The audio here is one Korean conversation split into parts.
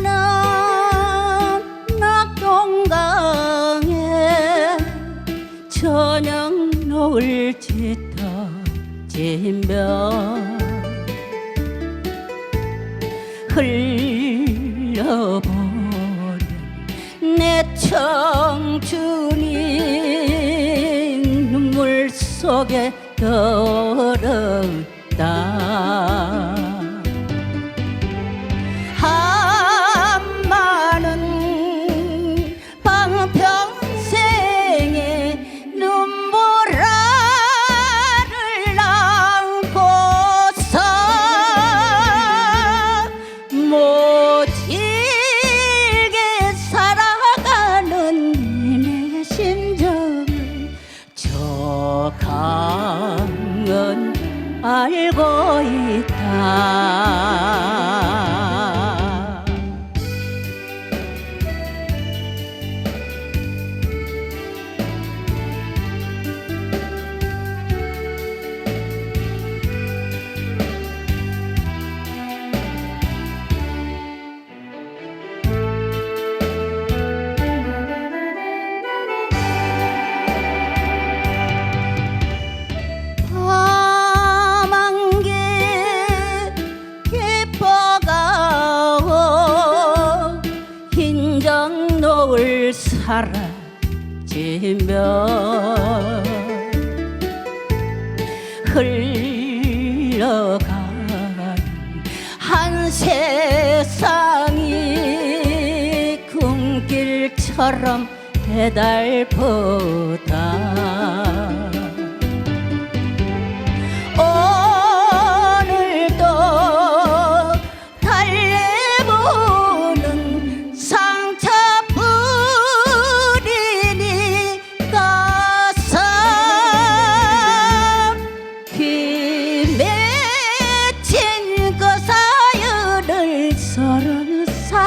피어난 낙동강에 저녁 노을 짙어 진면 흘러보 내 청춘이 눈물 속에 떨어다 알고 있다 흰정 노을 사라지며 흘러간 한 세상이 꿈길처럼 해달보다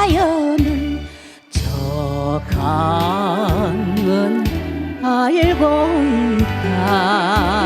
하여는 저 강은 알고 있다.